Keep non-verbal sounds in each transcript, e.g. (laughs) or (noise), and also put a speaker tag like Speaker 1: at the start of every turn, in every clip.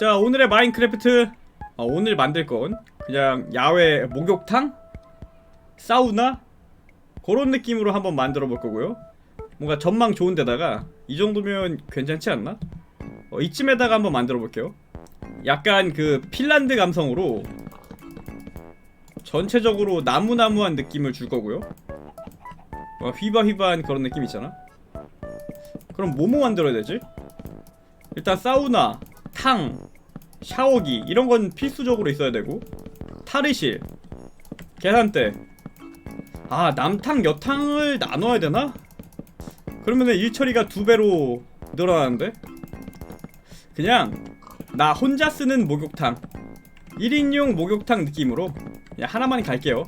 Speaker 1: 자 오늘의 마인크래프트 어, 오늘 만들 건 그냥 야외 목욕탕? 사우나? 그런 느낌으로 한번 만들어 볼 거고요 뭔가 전망 좋은 데다가 이 정도면 괜찮지 않나? 어, 이쯤에다가 한번 만들어 볼게요 약간 그 핀란드 감성으로 전체적으로 나무나무한 느낌을 줄 거고요 어, 휘바휘바한 그런 느낌 있잖아 그럼 뭐뭐 만들어야 되지? 일단 사우나, 탕, 샤워기 이런 건 필수적으로 있어야 되고. 탈의실, 계산대. 아 남탕 여탕을 나눠야 되나? 그러면은 일처리가 두 배로 늘어나는데? 그냥 나 혼자 쓰는 목욕탕. 1인용 목욕탕 느낌으로. 그냥 하나만 갈게요.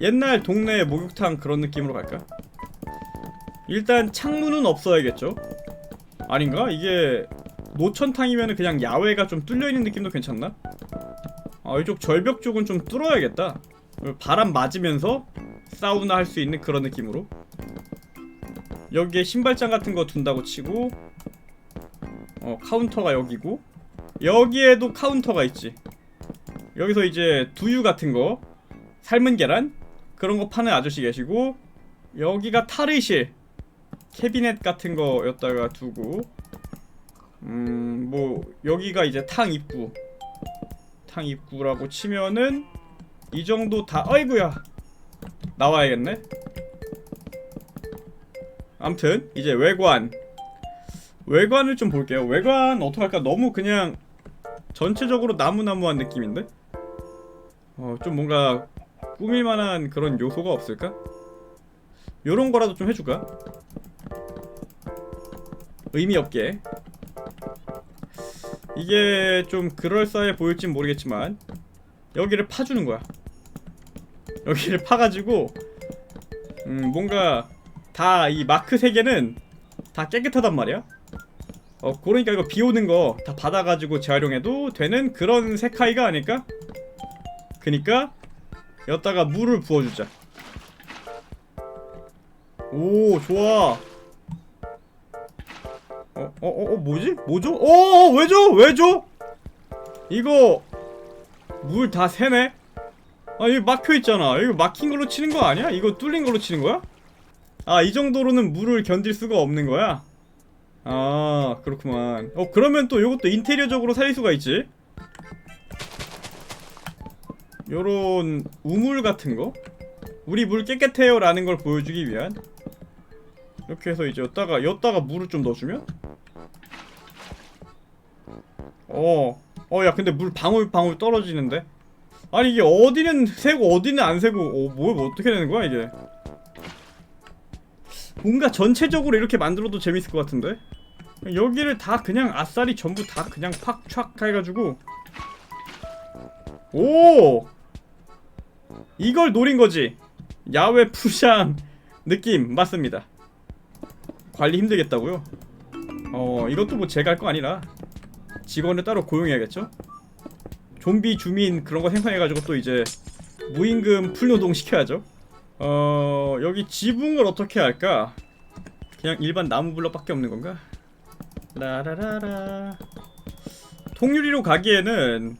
Speaker 1: 옛날 동네 목욕탕 그런 느낌으로 갈까? 일단 창문은 없어야겠죠? 아닌가? 이게 노천탕이면 그냥 야외가 좀 뚫려있는 느낌도 괜찮나? 아 이쪽 절벽 쪽은 좀 뚫어야겠다. 바람 맞으면서 사우나 할 수 있는 그런 느낌으로. 여기에 신발장 같은 거 둔다고 치고 어 카운터가 여기고 여기에도 카운터가 있지. 여기서 이제 두유 같은 거 삶은 계란 그런 거 파는 아저씨 계시고 여기가 탈의실 캐비넷 같은 거 여기다가 두고 음 뭐 여기가 이제 탕 입구. 탕 입구라고 치면은 이 정도 다 어이구야. 나와야겠네. 암튼 이제 외관. 외관을 좀 볼게요. 외관 어떡할까? 너무 그냥 전체적으로 나무나무한 느낌인데? 어 좀 뭔가 꾸밀 만한 그런 요소가 없을까? 요런 거라도 좀 해줄까? 의미 없게 이게 좀 그럴싸해 보일진 모르겠지만 여기를 파주는 거야. 여기를 파가지고 음 뭔가 다 이 마크 세 개는 다 깨끗하단 말이야. 어 그러니까 이거 비 오는 거 다 받아가지고 재활용해도 되는 그런 세카이가 아닐까? 그니까 여기다가 물을 부어주자. 오 좋아 어, 어, 어, 어, 뭐지? 뭐죠? 어, 어, 왜 줘? 왜 줘? 이거 물 다 새네? 아, 여기 막혀 있잖아. 이거 막힌 걸로 치는 거 아니야? 이거 뚫린 걸로 치는 거야? 아, 이 정도로는 물을 견딜 수가 없는 거야? 아, 그렇구만. 어, 그러면 또 이것도 인테리어적으로 살릴 수가 있지? 요런 우물 같은 거? 우리 물 깨끗해요 라는 걸 보여주기 위한 이렇게 해서 이제 여기다가 여기다가 물을 좀 넣어주면 어, 어, 야, 근데 물 방울 방울 떨어지는데? 아니 이게 어디는 새고 어디는 안 새고, 어, 뭐, 뭐 어떻게 되는 거야 이게? 뭔가 전체적으로 이렇게 만들어도 재밌을 것 같은데? 여기를 다 그냥 아싸리 전부 다 그냥 팍 촥 해가지고 오! 이걸 노린 거지. 야외 푸샹 느낌 맞습니다. 관리 힘들겠다고요? 어 이것도 뭐 제가 할 거 아니라 직원을 따로 고용해야겠죠? 좀비 주민 그런 거 생성해가지고 또 이제 무임금 풀노동 시켜야죠. 어 여기 지붕을 어떻게 할까? 그냥 일반 나무 블럭밖에 없는 건가? 라라라라 통유리로 가기에는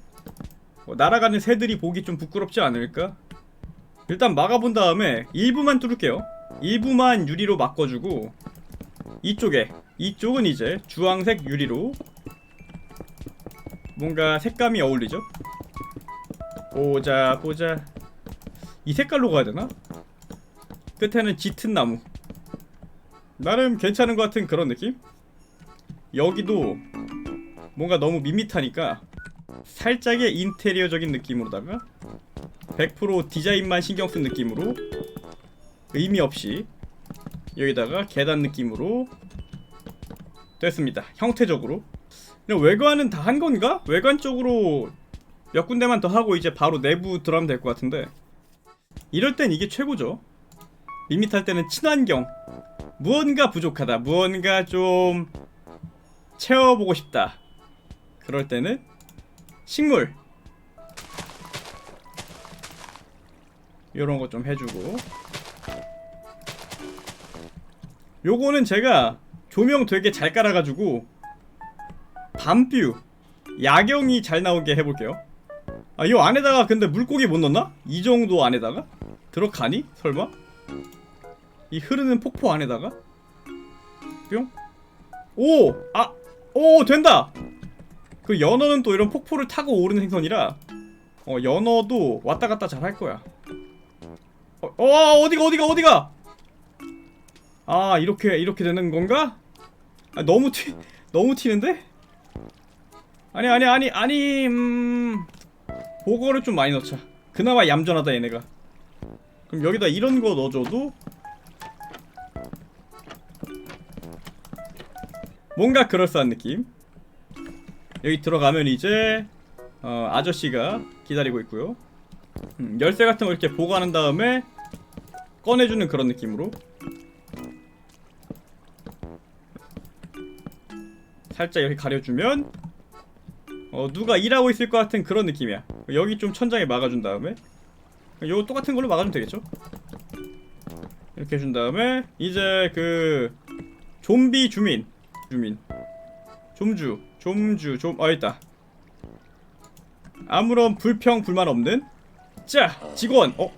Speaker 1: 뭐 날아가는 새들이 보기 좀 부끄럽지 않을까? 일단 막아본 다음에 일부만 뚫을게요. 일부만 유리로 막아주고 이쪽에 이쪽은 이제 주황색 유리로 뭔가 색감이 어울리죠? 보자 보자 이 색깔로 가야 되나? 끝에는 짙은 나무 나름 괜찮은 것 같은 그런 느낌? 여기도 뭔가 너무 밋밋하니까 살짝의 인테리어적인 느낌으로다가 100% 디자인만 신경 쓴 느낌으로 의미 없이 여기다가 계단 느낌으로 됐습니다. 형태적으로. 근데 외관은 다 한 건가? 외관 쪽으로 몇 군데만 더 하고 이제 바로 내부 들어가면 될 것 같은데 이럴 땐 이게 최고죠. 밋밋할 때는 친환경. 무언가 부족하다. 무언가 좀 채워보고 싶다. 그럴 때는 식물. 요런 거 좀 해주고 요거는 제가 조명 되게 잘 깔아가지고 밤뷰 야경이 잘 나오게 해볼게요 아이 안에다가 근데 물고기 못 넣나? 이 정도 안에다가? 들어가니? 설마? 이 흐르는 폭포 안에다가? 뿅? 오! 아! 오 된다! 그 연어는 또 이런 폭포를 타고 오르는 생선이라 어 연어도 왔다 갔다 잘 할 거야 어, 어 어디가 어디가 어디가 아 이렇게 이렇게 되는 건가? 아, 너무 튀 (laughs) 너무 튀는데? 아니 아니 아니 아니 음. 보거를 좀 많이 넣자. 그나마 얌전하다 얘네가. 그럼 여기다 이런 거 넣어줘도? 뭔가 그럴싸한 느낌? 여기 들어가면 이제 어, 아저씨가 기다리고 있고요. 음, 열쇠 같은 거 이렇게 보관한 다음에 꺼내주는 그런 느낌으로. 살짝 이렇게 가려주면 어, 누가 일하고 있을 것 같은 그런 느낌이야 여기 좀 천장에 막아준 다음에 요거 똑같은 걸로 막아주면 되겠죠 이렇게 해준 다음에 이제 그 좀비 주민 주민 좀주 좀주 좀어 있다 아무런 불평 불만 없는 자 직원 어?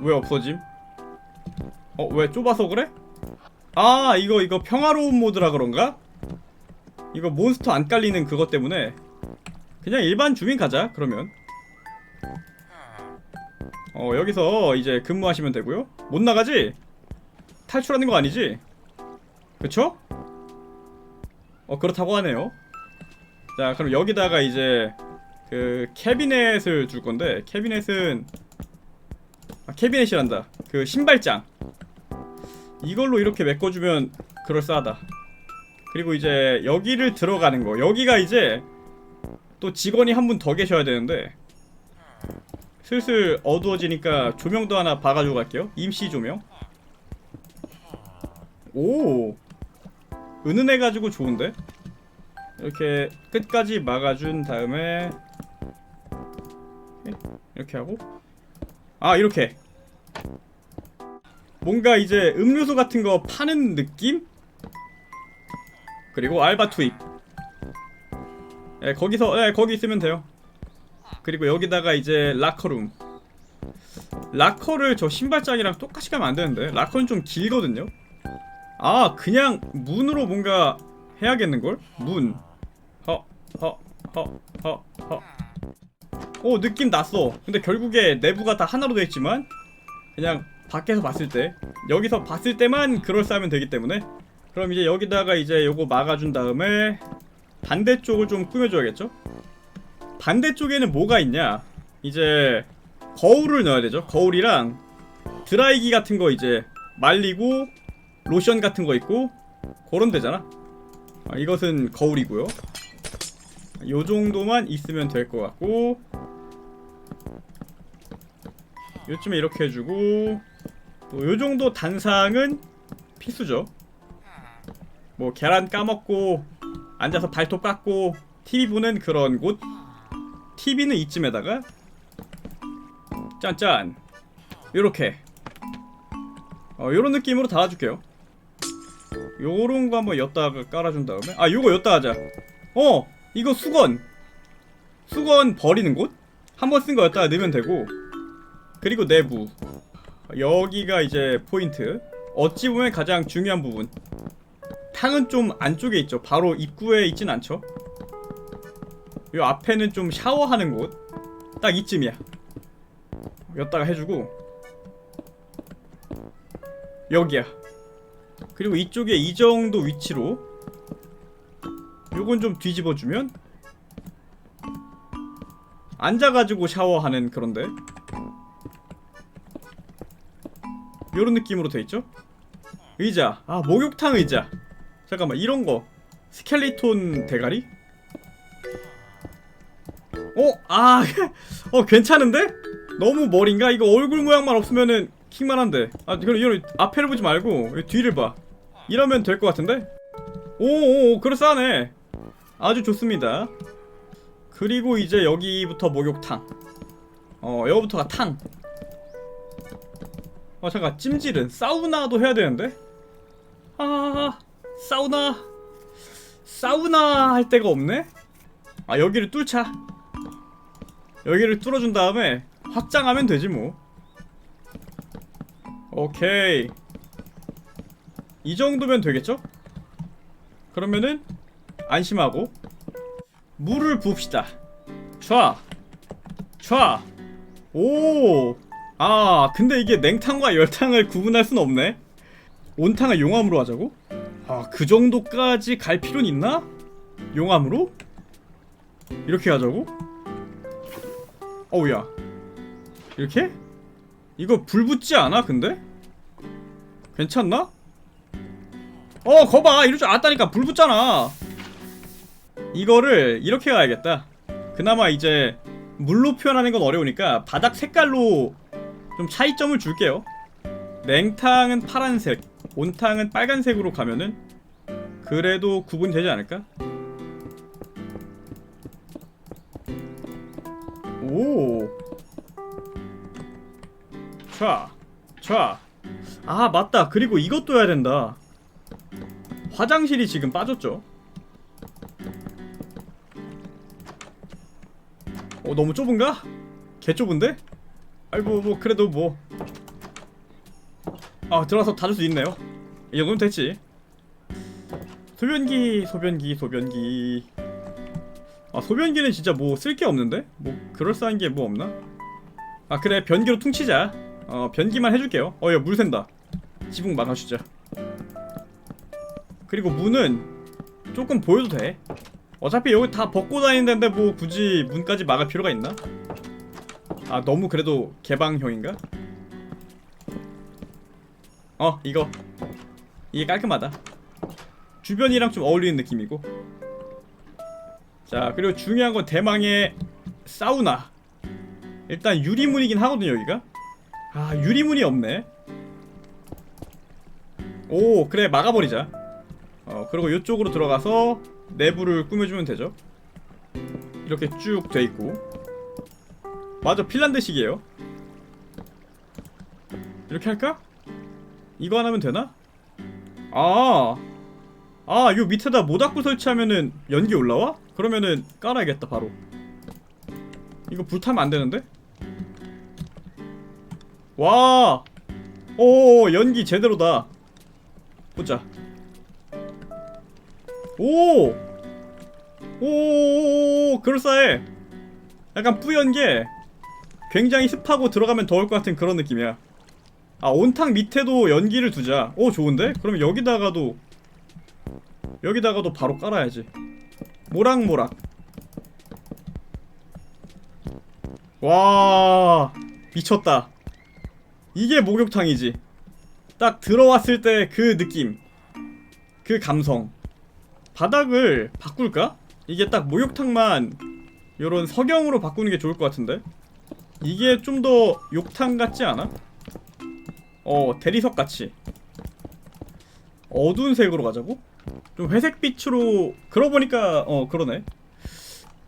Speaker 1: 왜 없어짐? 어 왜 좁아서 그래? 아 이거 이거 평화로운 모드라 그런가? 이거 몬스터 안 깔리는 그것 때문에 그냥 일반 주민 가자 그러면 어 여기서 이제 근무하시면 되고요 못 나가지? 탈출하는 거 아니지? 그쵸? 어 그렇다고 하네요 자 그럼 여기다가 이제 그 캐비넷을 줄 건데 캐비넷은 아 캐비넷이란다 그 신발장 이걸로 이렇게 메꿔주면 그럴싸하다 그리고 이제 여기를 들어가는 거. 여기가 이제 또 직원이 한 분 더 계셔야 되는데 슬슬 어두워지니까 조명도 하나 박아주고 갈게요. 임시 조명. 오! 은은해가지고 좋은데? 이렇게 끝까지 막아준 다음에 이렇게 하고. 아 이렇게. 뭔가 이제 음료수 같은 거 파는 느낌? 그리고 알바 투입. 예, 거기서 예, 거기 있으면 돼요. 그리고 여기다가 이제 라커룸. 라커를 저 신발장이랑 똑같이 가면 안 되는데? 라커는 좀 길거든요? 아 그냥 문으로 뭔가 해야겠는걸? 문. 허, 허, 허, 허, 허. 오 느낌 났어. 근데 결국에 내부가 다 하나로 되어 있지만 그냥 밖에서 봤을 때 여기서 봤을 때만 그럴싸하면 되기 때문에 그럼 이제 여기다가 이제 요거 막아준 다음에 반대쪽을 좀 꾸며줘야겠죠? 반대쪽에는 뭐가 있냐? 이제 거울을 넣어야 되죠? 거울이랑 드라이기 같은 거 이제 말리고 로션 같은 거 있고 그런 데잖아? 아, 이것은 거울이고요. 요 정도만 있으면 될 것 같고 요쯤에 이렇게 해주고 또 요 정도 단상은 필수죠 뭐 계란 까먹고 앉아서 발톱 깎고 TV 보는 그런 곳. TV는 이쯤에다가 짠짠. 요렇게. 어 요런 느낌으로 달아줄게요. 요런 거 한번 엿다가 깔아준 다음에. 아 요거 엿다 하자. 어 이거 수건. 수건 버리는 곳? 한번 쓴 거 엿다가 넣으면 되고. 그리고 내부. 여기가 이제 포인트. 어찌 보면 가장 중요한 부분 탕은 좀 안쪽에 있죠. 바로 입구에 있진 않죠. 요 앞에는 좀 샤워하는 곳. 딱 이쯤이야. 엿다가 해주고. 여기야. 그리고 이쪽에 이 정도 위치로 요건 좀 뒤집어주면 앉아가지고 샤워하는 그런데. 요런 느낌으로 돼있죠? 의자. 아 목욕탕 의자 잠깐만 이런 거 스켈리톤 대가리? 어? 아, (laughs) 어 괜찮은데? 너무 머린가? 이거 얼굴 모양만 없으면은 킹만 한데. 아, 그럼 이런 앞에를 보지 말고 이 뒤를 봐. 이러면 될 것 같은데? 오오, 그럴싸하네. 아주 좋습니다. 그리고 이제 여기부터 목욕탕. 어, 여기부터가 탕. 어, 잠깐 찜질은 사우나도 해야 되는데? 아, 사우나. 사우나 할 데가 없네? 아 여기를 뚫자 여기를 뚫어준 다음에 확장하면 되지 뭐 오케이 이 정도면 되겠죠? 그러면은 안심하고 물을 부읍시다 촤촤 오! 아 근데 이게 냉탕과 열탕을 구분할 순 없네 온탕을 용암으로 하자고? 아 그 정도까지 갈 필요는 있나? 용암으로? 이렇게 하자고? 어우야 이렇게? 이거 불 붙지 않아 근데? 괜찮나? 어 거봐 이럴 줄 알았다니까 불 붙잖아 이거를 이렇게 가야겠다 그나마 이제 물로 표현하는 건 어려우니까 바닥 색깔로 좀 차이점을 줄게요 냉탕은 파란색 온탕은 빨간색으로 가면은 그래도 구분이 되지 않을까? 오. 촤. 촤. 아, 맞다. 그리고 이것도 해야 된다. 화장실이 지금 빠졌죠? 어, 너무 좁은가? 개 좁은데? 아이고, 뭐, 그래도 뭐. 아, 들어가서 닫을 수 있네요. 이 정도면 됐지. 소변기, 소변기, 소변기. 아 소변기는 진짜 뭐 쓸 게 없는데? 뭐 그럴싸한 게 뭐 없나? 아 그래 변기로 퉁치자 어 변기만 해줄게요 어 야 물 샌다 지붕 막아주자 그리고 문은 조금 보여도 돼 어차피 여기 다 벗고 다니는 데인데 뭐 굳이 문까지 막을 필요가 있나? 아 너무 그래도 개방형인가? 어 이거. 이게 깔끔하다. 주변이랑 좀 어울리는 느낌이고. 자 그리고 중요한 건 대망의 사우나. 일단 유리문이긴 하거든요 여기가. 아 유리문이 없네. 오 그래 막아버리자. 어 그리고 이쪽으로 들어가서 내부를 꾸며주면 되죠. 이렇게 쭉 돼있고. 맞아 핀란드식이에요. 이렇게 할까? 이거 하나면 되나? 아 아, 요 밑에다 모닥불 설치하면은 연기 올라와? 그러면은 깔아야겠다, 바로. 이거 불 타면 안 되는데? 와! 오, 연기 제대로다. 보자. 오! 오, 그럴싸해. 약간 뿌연 게 굉장히 습하고 들어가면 더울 것 같은 그런 느낌이야. 아, 온탕 밑에도 연기를 두자. 오, 좋은데? 그럼 여기다가도 여기다가도 바로 깔아야지 모락모락 와 미쳤다 이게 목욕탕이지 딱 들어왔을 때 그 느낌 그 감성 바닥을 바꿀까? 이게 딱 목욕탕만 요런 석영으로 바꾸는 게 좋을 것 같은데 이게 좀 더 욕탕 같지 않아? 어 대리석 같이. 어두운 색으로 가자고? 좀 회색빛으로 그러고 보니까 어 그러네.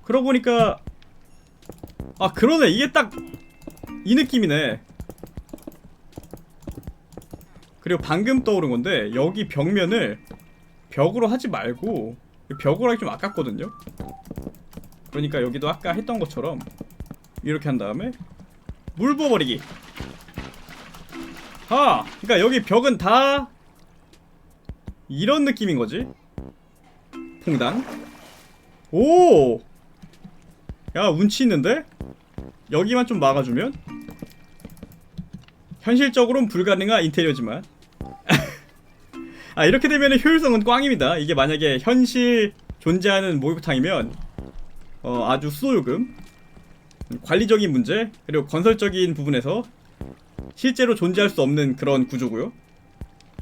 Speaker 1: 그러고 보니까 아 그러네. 이게 딱 이 느낌이네. 그리고 방금 떠오른 건데 여기 벽면을 벽으로 하지 말고 벽으로 하기 좀 아깝거든요? 그러니까 여기도 아까 했던 것처럼 이렇게 한 다음에 물 부어버리기 아 그러니까 여기 벽은 다 이런 느낌인 거지 퐁당 오! 야 운치 있는데? 여기만 좀 막아주면? 현실적으로는 불가능한 인테리어지만 (laughs) 아 이렇게 되면 효율성은 꽝입니다 이게 만약에 현실 존재하는 목욕탕이면 어 아주 수도요금 관리적인 문제 그리고 건설적인 부분에서 실제로 존재할 수 없는 그런 구조고요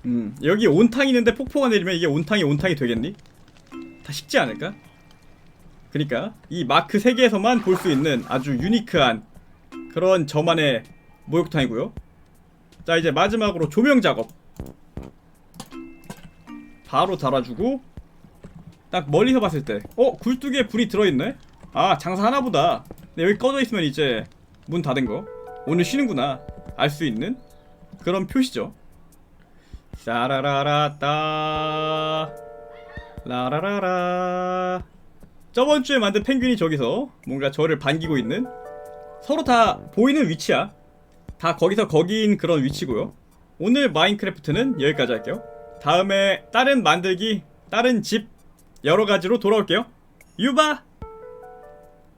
Speaker 1: 음 여기 온탕이 있는데 폭포가 내리면 이게 온탕이 온탕이 되겠니? 다 식지 않을까? 그니까 이 마크 3개에서만 볼 수 있는 아주 유니크한 그런 저만의 목욕탕이고요 자 이제 마지막으로 조명 작업 바로 달아주고 딱 멀리서 봤을 때 어? 굴뚝에 불이 들어있네? 아 장사 하나보다 근데 여기 꺼져 있으면 이제 문 닫은 거 오늘 쉬는구나 알 수 있는 그런 표시죠. 샤라라라따. 라라라라. 저번 주에 만든 펭귄이 저기서 뭔가 저를 반기고 있는 서로 다 보이는 위치야. 다 거기서 거기인 그런 위치고요. 오늘 마인크래프트는 여기까지 할게요. 다음에 다른 만들기 다른 집 여러 가지로 돌아올게요. 유바